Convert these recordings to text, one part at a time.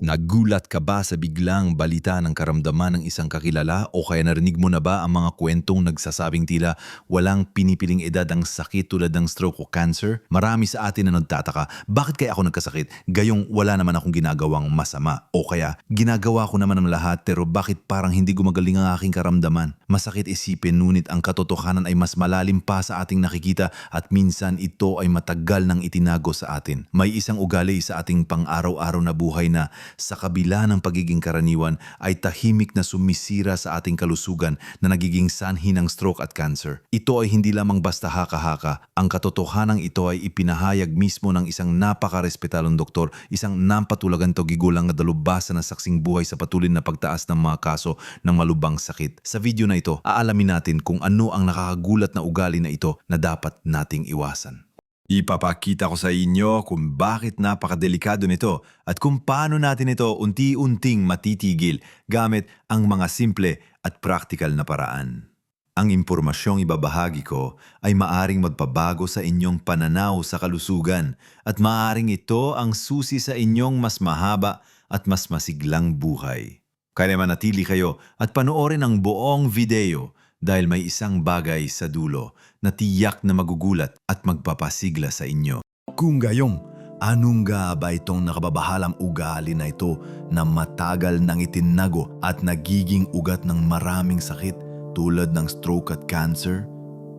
Nagulat ka ba sa biglang balita ng karamdaman ng isang kakilala o kaya narinig mo na ba ang mga kwentong nagsasabing tila walang pinipiling edad ang sakit tulad ng stroke o cancer? Marami sa atin na nagtataka, bakit kaya ako nagkasakit? Gayong wala naman akong ginagawang masama. O kaya, ginagawa ko naman ang lahat pero bakit parang hindi gumagaling ang aking karamdaman? Masakit isipin ngunit ang katotohanan ay mas malalim pa sa ating nakikita at minsan ito ay matagal nang itinago sa atin. May isang ugali sa ating pang-araw-araw na buhay na sa kabila ng pagiging karaniwan ay tahimik na sumisira sa ating kalusugan na nagiging sanhi ng stroke at cancer. Ito ay hindi lamang basta haka-haka. Ang katotohanan ito ay ipinahayag mismo ng isang napakarespetalong doktor, isang nampatulagan to gigulang na dalubhasa na saksing buhay sa patuloy na pagtaas ng mga kaso ng malubang sakit. Sa video na ito, aalamin natin kung ano ang nakakagulat na ugali na ito na dapat nating iwasan. Ipapakita ko sa inyo kung bakit napakadelikado nito at kung paano natin ito unti-unting matitigil gamit ang mga simple at praktikal na paraan. Ang impormasyong ibabahagi ko ay maaring magpabago sa inyong pananaw sa kalusugan at maaring ito ang susi sa inyong mas mahaba at mas masiglang buhay. Kaya manatili kayo at panoorin ang buong video dahil may isang bagay sa dulo na tiyak na magugulat at magpapasigla sa inyo. Kung gayong, anong nga ba itong nakababahalang ugali na ito na matagal nang itinago at nagiging ugat ng maraming sakit tulad ng stroke at cancer?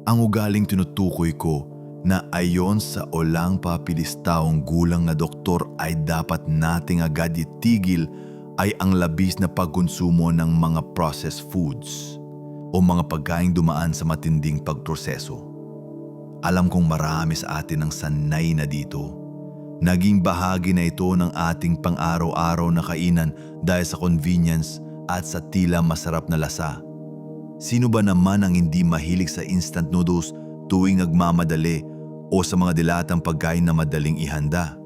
Ang ugaling tinutukoy ko na ayon sa olang papilistaong gulang na doktor ay dapat nating agad itigil ay ang labis na pagkonsumo ng mga processed foods o mga pagkaing dumaan sa matinding pagproseso. Alam kong marami sa atin ang sanay na dito. Naging bahagi na ito ng ating pang-araw-araw na kainan dahil sa convenience at sa tila masarap na lasa. Sino ba naman ang hindi mahilig sa instant noodles tuwing nagmamadali o sa mga dilatang pagkain na madaling ihanda?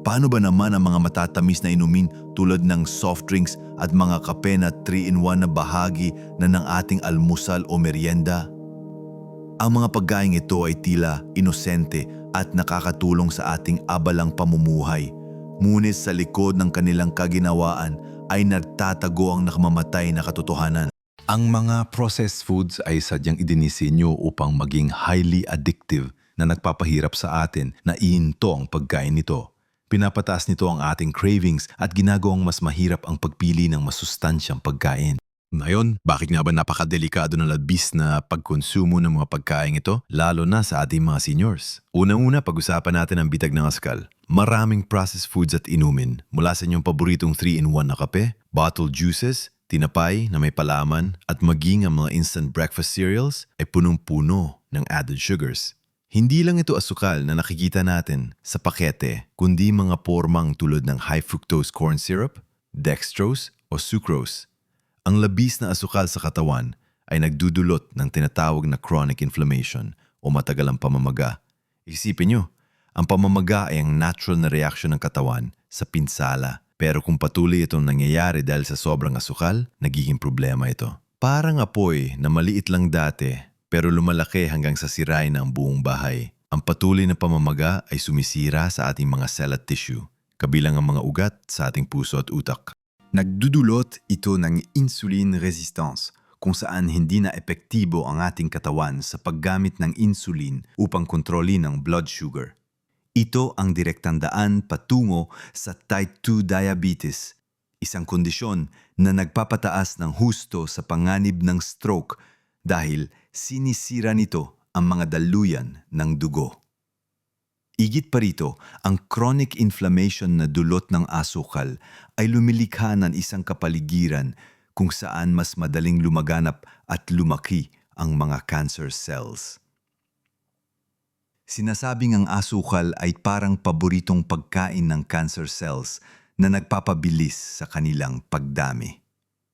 Paano ba naman ang mga matatamis na inumin tulad ng soft drinks at mga kape na 3-in-1 na bahagi na ng ating almusal o merienda? Ang mga pagkain ito ay tila inosente at nakakatulong sa ating abalang pamumuhay. Ngunit sa likod ng kanilang kaginawaan ay nagtatago ang nakamamatay na katotohanan. Ang mga processed foods ay sadyang idinisenyo upang maging highly addictive na nagpapahirap sa atin na iinto ang pagkain nito. Pinapataas nito ang ating cravings at ginagawang mas mahirap ang pagpili ng masustansyang pagkain. Ngayon, bakit nga ba napakadelikado ng labis na pagkonsumo ng mga pagkain ito, lalo na sa ating mga seniors? Unang-una, pag-usapan natin ang bitag ng askal. Maraming processed foods at inumin, mula sa inyong paboritong 3-in-1 na kape, bottled juices, tinapay na may palaman, at maging ang mga instant breakfast cereals ay punong-puno ng added sugars. Hindi lang ito asukal na nakikita natin sa pakete, kundi mga pormang tulad ng high fructose corn syrup, dextrose o sucrose. Ang labis na asukal sa katawan ay nagdudulot ng tinatawag na chronic inflammation o matagalang pamamaga. Isipin nyo, ang pamamaga ay ang natural na reaksyon ng katawan sa pinsala. Pero kung patuloy itong nangyayari dahil sa sobrang asukal, nagiging problema ito. Parang apoy na maliit lang dati pero lumalaki hanggang sa sirain ng buong bahay. Ang patuloy na pamamaga ay sumisira sa ating mga cell at tissue, kabilang ang mga ugat sa ating puso at utak. Nagdudulot ito ng insulin resistance kung saan hindi na epektibo ang ating katawan sa paggamit ng insulin upang kontrolin ang blood sugar. Ito ang direktang daan patungo sa type 2 diabetes, isang kondisyon na nagpapataas ng husto sa panganib ng stroke dahil sinisira nito ang mga daluyan ng dugo. Igit pa rito, ang chronic inflammation na dulot ng asukal ay lumilikha ng isang kapaligiran kung saan mas madaling lumaganap at lumaki ang mga cancer cells. Sinasabing ang asukal ay parang paboritong pagkain ng cancer cells na nagpapabilis sa kanilang pagdami.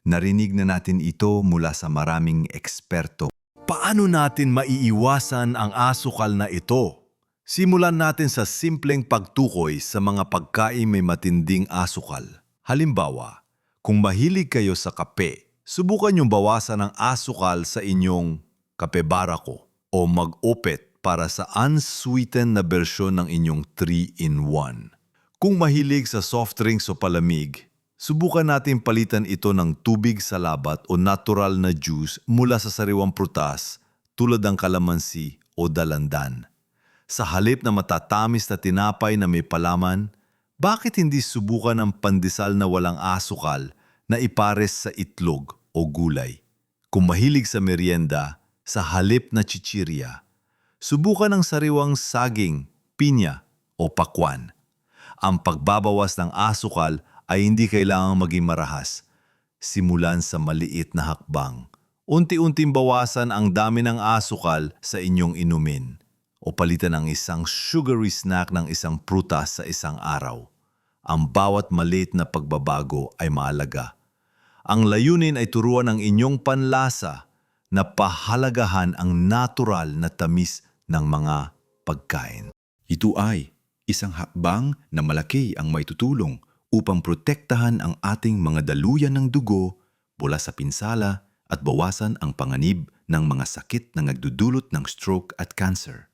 Narinig na natin ito mula sa maraming eksperto. Paano natin maiiwasan ang asukal na ito? Simulan natin sa simpleng pagtukoy sa mga pagkain may matinding asukal. Halimbawa, kung mahilig kayo sa kape, subukan niyong bawasan ang asukal sa inyong kape barako o mag-opet para sa unsweetened na bersyon ng inyong 3-in-1. Kung mahilig sa soft drinks o palamig, subukan natin palitan ito ng tubig sa labat o natural na juice mula sa sariwang prutas tulad ng kalamansi o dalandan. Sa halip na matatamis na tinapay na may palaman, bakit hindi subukan ang pandesal na walang asukal na ipares sa itlog o gulay? Kung mahilig sa merienda, sa halip na chichirya, subukan ang sariwang saging, pinya o pakwan. Ang pagbabawas ng asukal ay hindi kailangang maging marahas. Simulan sa maliit na hakbang. Unti-unting bawasan ang dami ng asukal sa inyong inumin o palitan ng isang sugary snack ng isang prutas sa isang araw. Ang bawat maliit na pagbabago ay mahalaga. Ang layunin ay turuan ang inyong panlasa na pahalagahan ang natural na tamis ng mga pagkain. Ito ay isang hakbang na malaki ang may tutulong upang protektahan ang ating mga daluyan ng dugo mula sa pinsala at bawasan ang panganib ng mga sakit na nagdudulot ng stroke at cancer.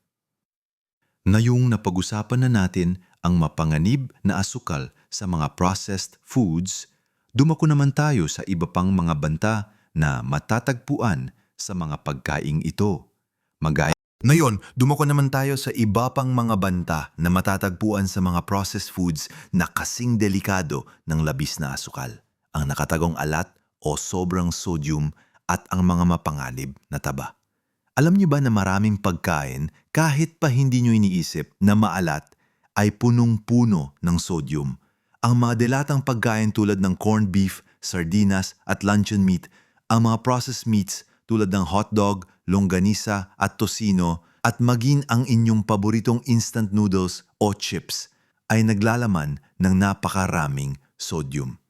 Ngayong napag-usapan na natin ang mapanganib na asukal sa mga processed foods, dumako naman tayo sa iba pang mga banta na matatagpuan sa mga pagkaing ito. Magaya ngayon, dumako naman tayo sa iba pang mga banta na matatagpuan sa mga processed foods na kasing delikado ng labis na asukal. Ang nakatagong alat o sobrang sodium at ang mga mapanganib na taba. Alam niyo ba na maraming pagkain kahit pa hindi niyo iniisip na maalat ay punong-puno ng sodium? Ang mga dilatang pagkain tulad ng corned beef, sardinas at luncheon meat, ang mga processed meats tulad ng hotdog, longganisa at tocino at maging ang inyong paboritong instant noodles o chips ay naglalaman ng napakaraming sodium.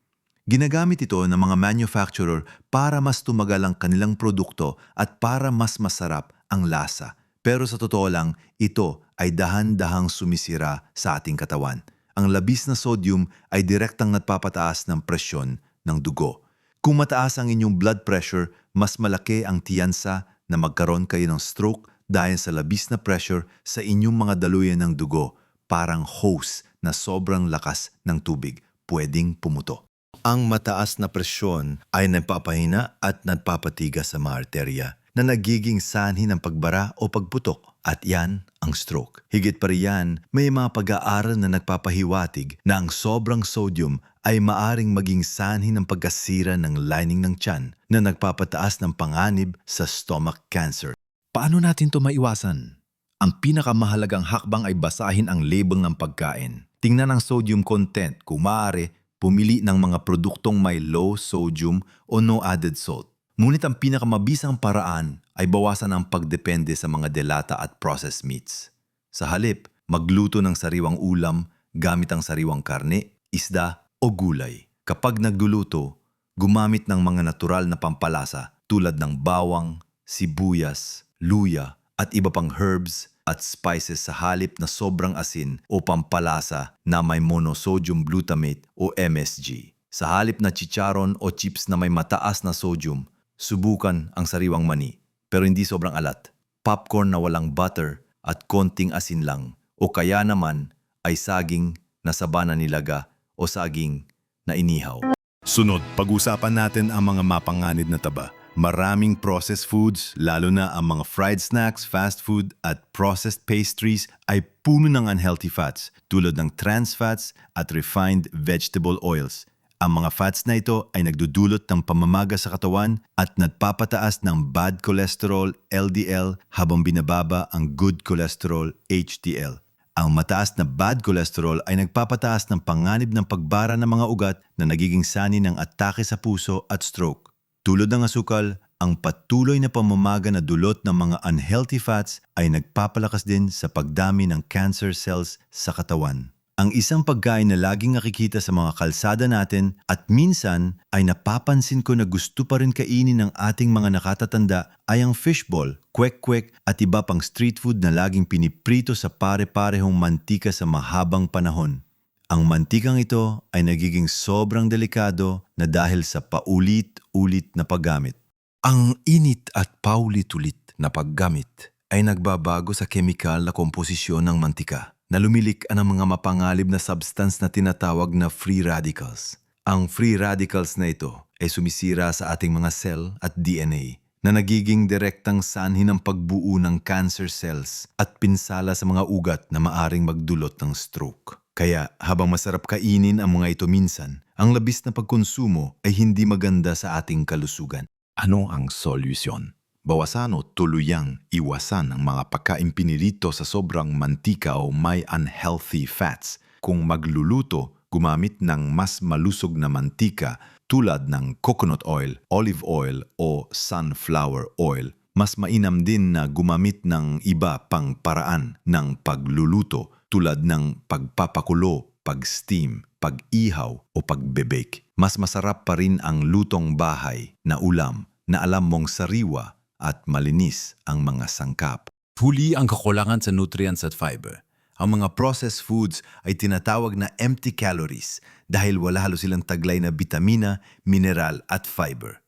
Ginagamit ito ng mga manufacturer para mas tumagal ang kanilang produkto at para mas masarap ang lasa. Pero sa totoo lang, ito ay dahan-dahang sumisira sa ating katawan. Ang labis na sodium ay direktang nagpapataas ng presyon ng dugo. Kung mataas ang inyong blood pressure, mas malaki ang tiyansa na magkaroon kayo ng stroke dahil sa labis na pressure sa inyong mga daluyan ng dugo, parang hose na sobrang lakas ng tubig pwedeng pumuto. Ang mataas na presyon ay nagpapahina at nagpapatigas sa mga arterya na nagiging sanhi ng pagbara o pagputok at yan ang stroke. Higit pa riyan, may mga pag-aaral na nagpapahiwatig na ang sobrang sodium ay maaring maging sanhi ng pagkasira ng lining ng tiyan na nagpapataas ng panganib sa stomach cancer. Paano natin to maiwasan? Ang pinakamahalagang hakbang ay basahin ang label ng pagkain. Tingnan ang sodium content kung maaari pumili ng mga produktong may low sodium o no added salt. Ngunit ang pinakamabisang paraan ay bawasan ang pagdepende sa mga delata at processed meats. Sa halip, magluto ng sariwang ulam gamit ang sariwang karne, isda o gulay. Kapag nagluluto, gumamit ng mga natural na pampalasa tulad ng bawang, sibuyas, luya at iba pang herbs at spices sa halip na sobrang asin o pampalasa na may monosodium glutamate o MSG. Sa halip na chicharon o chips na may mataas na sodium, subukan ang sariwang mani pero hindi sobrang alat. Popcorn na walang butter at konting asin lang o kaya naman ay saging na saba na nilaga o saging na inihaw. Sunod, pag-usapan natin ang mga mapanganid na taba. Maraming processed foods, lalo na ang mga fried snacks, fast food at processed pastries ay puno ng unhealthy fats tulad ng trans fats at refined vegetable oils. Ang mga fats na ito ay nagdudulot ng pamamaga sa katawan at nagpapataas ng bad cholesterol LDL habang binababa ang good cholesterol HDL. Ang mataas na bad cholesterol ay nagpapataas ng panganib ng pagbara ng mga ugat na nagiging sani ng atake sa puso at stroke. Tulad ng asukal, ang patuloy na pamamaga na dulot ng mga unhealthy fats ay nagpapalakas din sa pagdami ng cancer cells sa katawan. Ang isang pagkain na laging nakikita sa mga kalsada natin at minsan ay napapansin ko na gusto pa rin kainin ng ating mga nakatatanda ay ang fishball, kwek-kwek at iba pang street food na laging piniprito sa pare-parehong mantika sa mahabang panahon. Ang mantikang ito ay nagiging sobrang delikado na dahil sa paulit-ulit na paggamit. Ang init at paulit-ulit na paggamit ay nagbabago sa kemikal na komposisyon ng mantika na lumilik ang mga mapangalib na substance na tinatawag na free radicals. Ang free radicals na ito ay sumisira sa ating mga cell at DNA na nagiging direktang sanhi ng pagbuo ng cancer cells at pinsala sa mga ugat na maaring magdulot ng stroke. Kaya habang masarap kainin ang mga ito minsan, ang labis na pagkonsumo ay hindi maganda sa ating kalusugan. Ano ang solusyon? Bawasan o tuluyang iwasan ang mga pagkain pinirito sa sobrang mantika o may unhealthy fats. Kung magluluto, gumamit ng mas malusog na mantika tulad ng coconut oil, olive oil o sunflower oil. Mas mainam din na gumamit ng iba pang paraan ng pagluluto tulad ng pagpapakulo, pag-steam, pag-ihaw o pagbe-bake. Mas masarap pa rin ang lutong bahay na ulam na alam mong sariwa at malinis ang mga sangkap. Huli ang kakulangan sa nutrients at fiber. Ang mga processed foods ay tinatawag na empty calories dahil wala halo silang taglay na bitamina, mineral at fiber.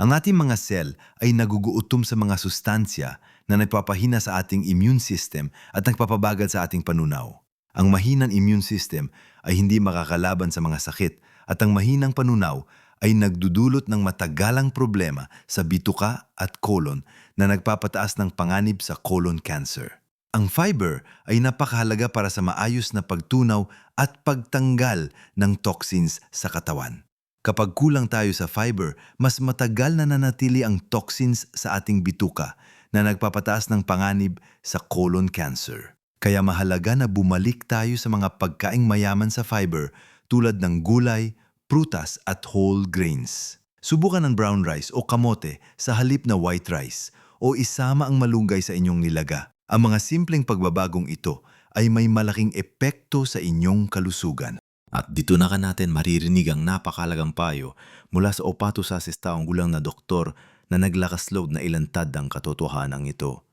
Ang ating mga cell ay naguguutom sa mga sustansya na nagpapahina sa ating immune system at nagpapabagal sa ating panunaw. Ang mahinang immune system ay hindi makakalaban sa mga sakit at ang mahinang panunaw ay nagdudulot ng matagalang problema sa bituka at colon na nagpapataas ng panganib sa colon cancer. Ang fiber ay napakahalaga para sa maayos na pagtunaw at pagtanggal ng toxins sa katawan. Kapag kulang tayo sa fiber, mas matagal na nanatili ang toxins sa ating bituka na nagpapataas ng panganib sa colon cancer. Kaya mahalaga na bumalik tayo sa mga pagkaing mayaman sa fiber tulad ng gulay, prutas at whole grains. Subukan ng brown rice o kamote sa halip na white rice o isama ang malunggay sa inyong nilaga. Ang mga simpleng pagbabagong ito ay may malaking epekto sa inyong kalusugan. At dito na ka natin maririnig ang napakalagang payo mula sa opato sa taong gulang na doktor na naglakas loob na ilantad ang katotohanan ito.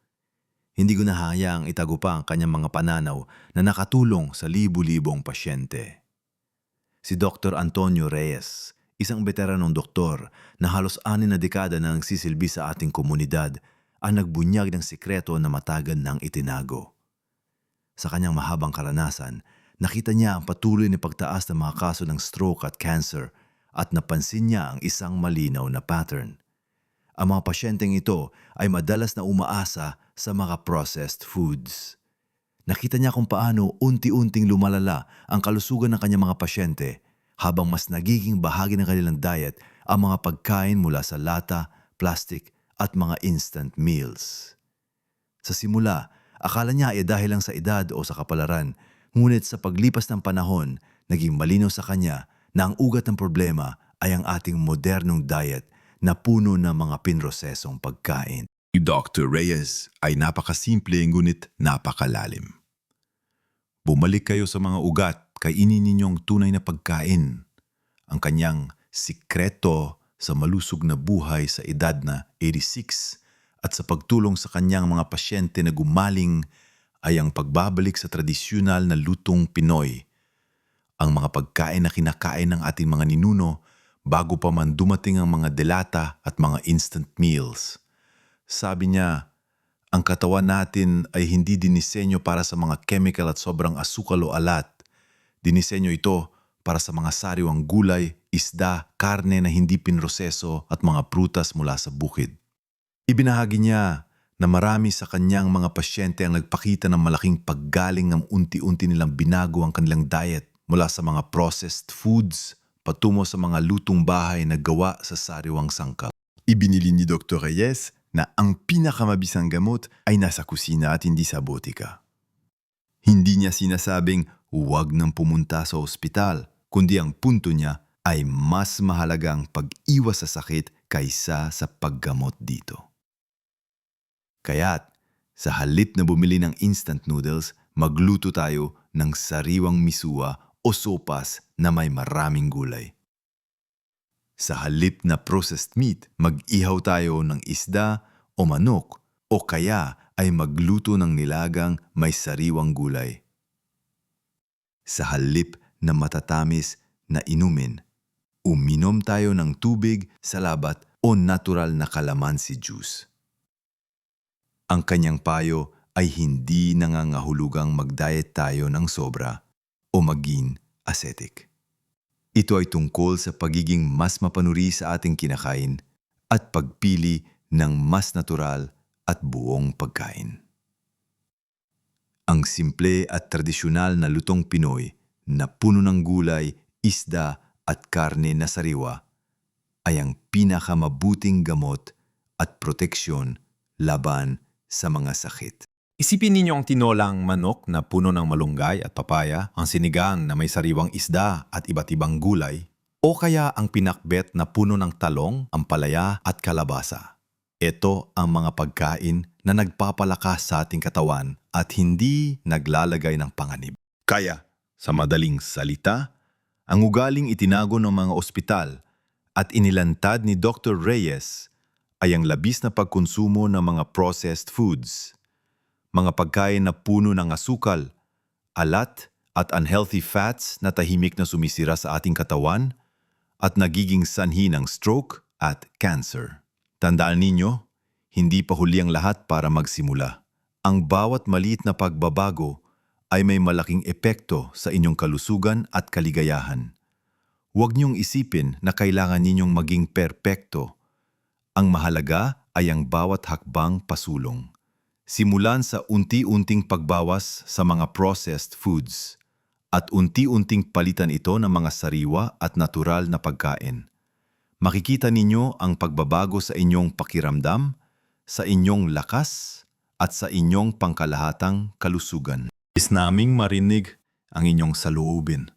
Hindi ko nahayaang itago pa ang kanyang mga pananaw na nakatulong sa libu-libong pasyente. Si Dr. Antonio Reyes, isang veteranong doktor na halos anin na dekada na nagsisilbi sa ating komunidad, ang nagbunyag ng sikreto na matagal nang itinago. Sa kanyang mahabang karanasan, nakita niya ang patuloy na pagtaas ng mga kaso ng stroke at cancer at napansin niya ang isang malinaw na pattern. Ang mga pasyenteng ito ay madalas na umaasa sa mga processed foods. Nakita niya kung paano unti-unting lumalala ang kalusugan ng kanyang mga pasyente habang mas nagiging bahagi ng kanilang diet ang mga pagkain mula sa lata, plastic at mga instant meals. Sa simula, akala niya ay dahil lang sa edad o sa kapalaran, ngunit sa paglipas ng panahon, naging malinaw sa kanya na ang ugat ng problema ay ang ating modernong diet na puno ng mga pinrosesong pagkain. Dr. Reyes ay napakasimple ngunit napakalalim. Bumalik kayo sa mga ugat, kainin ninyong tunay na pagkain. Ang kanyang sikreto sa malusog na buhay sa edad na 86 at sa pagtulong sa kanyang mga pasyente na gumaling ay ang pagbabalik sa tradisyonal na lutong Pinoy. Ang mga pagkain na kinakain ng ating mga ninuno bago pa man dumating ang mga delata at mga instant meals. Sabi niya, ang katawan natin ay hindi dinisenyo para sa mga chemical at sobrang asukal o alat. Dinisenyo ito para sa mga sariwang gulay, isda, karne na hindi pinroseso at mga prutas mula sa bukid. Ibinahagi niya na marami sa kanyang mga pasyente ang nagpakita ng malaking paggaling ng unti-unti nilang binago ang kanilang diet mula sa mga processed foods patungo sa mga lutong bahay na gawa sa sariwang sangkap. Ibinili ni Dr. Reyes na ang pinakamabisang gamot ay nasa kusina at hindi sa botika. Hindi niya sinasabing huwag nang pumunta sa ospital, kundi ang punto niya ay mas mahalagang pag-iwas sa sakit kaysa sa paggamot dito. Kaya't, sa halip na bumili ng instant noodles, magluto tayo ng sariwang misua o sopas na may maraming gulay. Sa halip na processed meat, mag-ihaw tayo ng isda o manok o kaya ay magluto ng nilagang may sariwang gulay. Sa halip na matatamis na inumin, uminom tayo ng tubig, salabat o natural na kalamansi juice. Ang kanyang payo ay hindi nangangahulugang mag-diet tayo ng sobra o maging ascetic. Ito ay tungkol sa pagiging mas mapanuri sa ating kinakain at pagpili ng mas natural at buong pagkain. Ang simple at tradisyonal na lutong Pinoy na puno ng gulay, isda at karne na sariwa ay ang pinakamabuting gamot at proteksyon laban sa mga sakit. Isipin ninyo ang tinolang manok na puno ng malunggay at papaya, ang sinigang na may sariwang isda at iba't ibang gulay, o kaya ang pinakbet na puno ng talong, ampalaya at kalabasa. Ito ang mga pagkain na nagpapalakas sa ating katawan at hindi naglalagay ng panganib. Kaya, sa madaling salita, ang ugaling itinago ng mga ospital at inilantad ni Dr. Reyes ay ang labis na pagkonsumo ng mga processed foods mga pagkain na puno ng asukal, alat at unhealthy fats na tahimik na sumisira sa ating katawan at nagiging sanhi ng stroke at cancer. Tandaan ninyo, hindi pa huli ang lahat para magsimula. Ang bawat maliit na pagbabago ay may malaking epekto sa inyong kalusugan at kaligayahan. Huwag niyong isipin na kailangan ninyong maging perpekto. Ang mahalaga ay ang bawat hakbang pasulong simulan sa unti-unting pagbawas sa mga processed foods at unti-unting palitan ito ng mga sariwa at natural na pagkain. Makikita ninyo ang pagbabago sa inyong pakiramdam, sa inyong lakas, at sa inyong pangkalahatang kalusugan. Is naming marinig ang inyong saloobin.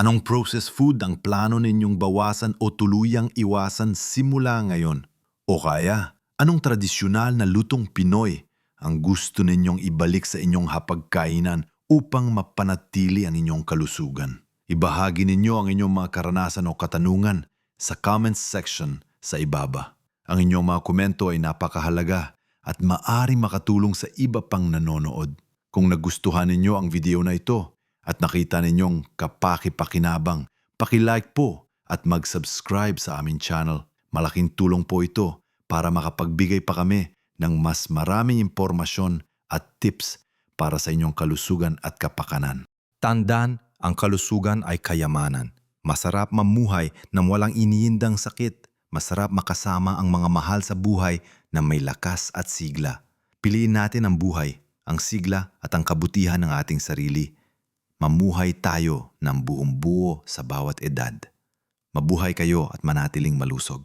Anong processed food ang plano ninyong bawasan o tuluyang iwasan simula ngayon? O kaya, anong tradisyonal na lutong Pinoy ang gusto ninyong ibalik sa inyong hapagkainan upang mapanatili ang inyong kalusugan. Ibahagi ninyo ang inyong mga karanasan o katanungan sa comments section sa ibaba. Ang inyong mga komento ay napakahalaga at maari makatulong sa iba pang nanonood. Kung nagustuhan ninyo ang video na ito at nakita ninyong kapaki-pakinabang, pakilike po at mag-subscribe sa aming channel. Malaking tulong po ito para makapagbigay pa kami ng mas maraming impormasyon at tips para sa inyong kalusugan at kapakanan. Tandaan, ang kalusugan ay kayamanan. Masarap mamuhay na walang iniindang sakit. Masarap makasama ang mga mahal sa buhay na may lakas at sigla. Piliin natin ang buhay, ang sigla at ang kabutihan ng ating sarili. Mamuhay tayo ng buong buo sa bawat edad. Mabuhay kayo at manatiling malusog.